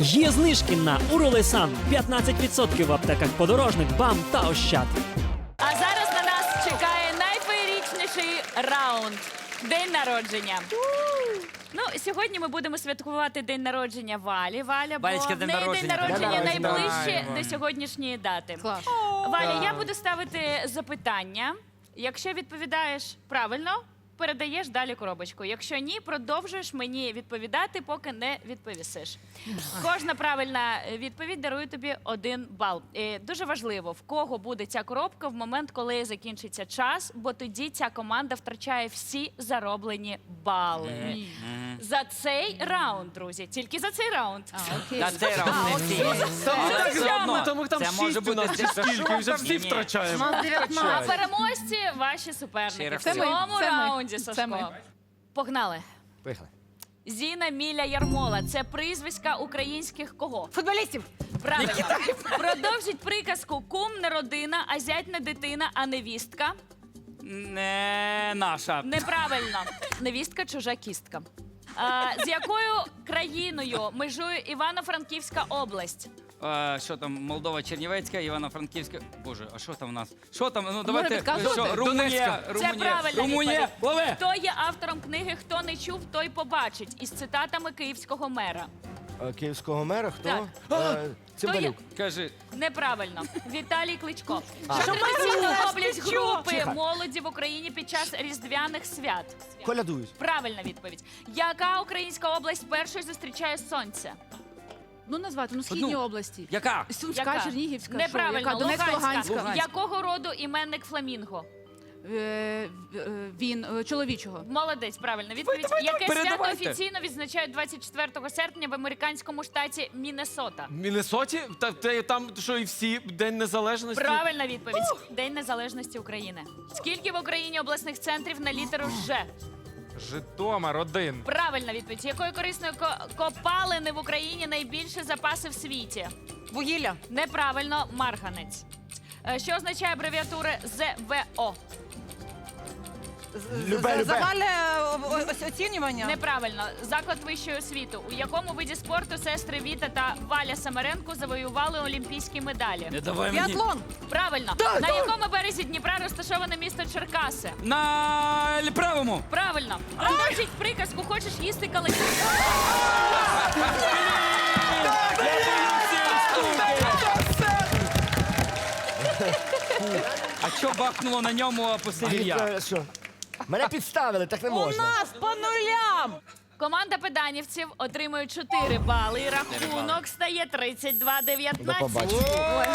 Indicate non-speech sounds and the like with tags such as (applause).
Є знижки на Уролесан 15% в аптеках подорожник, бам та ощад. А зараз на нас чекає найфеєрічніший раунд день народження. Ну, сьогодні ми будемо святкувати день народження Валі. Валя, бо Валечка, в день неї день народження. народження День найближче народження. до сьогоднішньої дати. Клас. Валя, я буду ставити запитання. Якщо відповідаєш правильно, передаєш далі коробочку. Якщо ні, продовжуєш мені відповідати, поки не відповісиш. Кожна правильна відповідь дарує тобі один бал. І дуже важливо, в кого буде ця коробка в момент, коли закінчиться час, бо тоді ця команда втрачає всі зароблені бали. За цей раунд, друзі, тільки за цей раунд. Не всі. Тому там це шість може у бути нас чи десь вже всі Ні-ні. втрачаємо. 19. А переможці ваші суперники. В цьому це ми. раунді, Це Сашко. ми. Погнали. Поїхали. Зіна Міля Ярмола. Це прізвиська українських кого? Футболістів. Правильно. Продовжіть приказку кум не родина, а зять не дитина, а невістка. Не наша. Неправильно. Невістка чужа кістка. А, з якою країною межує Івано-Франківська область? Що там, Молдова, Чернівецька, Івано-Франківська. Боже, а що там у нас? Що там? Ну давайте. підказувати? Що, Румунія. Це Румунія, правильна Румунія, відповідь. лови! Хто є автором книги Хто не чув, той побачить із цитатами київського мера? Е, Київського мера хто? Так. Е, Цимбалюк. Кажи, Неправильно. Віталій Кличко. Що традиційно роблять групи молоді в Україні під час різдвяних свят? Колядують. Правильна відповідь. Яка українська область першою зустрічає сонце? Ну, назвати, ну, східні Одну. області. яка? Сумська, Яка? Чернігівська, Неправильно. яка? Донецька, Луганська. Луганська. Якого роду іменник фламінго? Е, е, він е, чоловічого. Молодець, правильна відповідь. давай, Яке свято передавайте. офіційно відзначають 24 серпня в американському штаті Міннесота? В Міннесоті? Та, та, там що і всі День Незалежності? Правильна відповідь. День Незалежності України. Скільки в Україні обласних центрів на літеру Ж? Житомир один. Правильна відповідь. Якої корисної ко- копалини в Україні найбільше запаси в світі? Вугілля. Неправильно, марганець. Е, Що означає абревіатура ЗВО? Любе, любе. Загальне о- оцінювання. Неправильно. Заклад вищої освіти. У якому виді спорту сестри Віта та Валя Самаренко завоювали олімпійські медалі? Не давай мені. Біатлон. Правильно. На якому березі Дніпра розташоване місто Черкаси? На л- правому. Правильно. Продовжіть приказку, хочеш їсти калачі. (laughs) А що бахнуло на ньому А що? Мене підставили, так не У можна. нас по нулям. Команда педанівців отримує 4 бали. І рахунок стає 32-19. До побачення. Ой,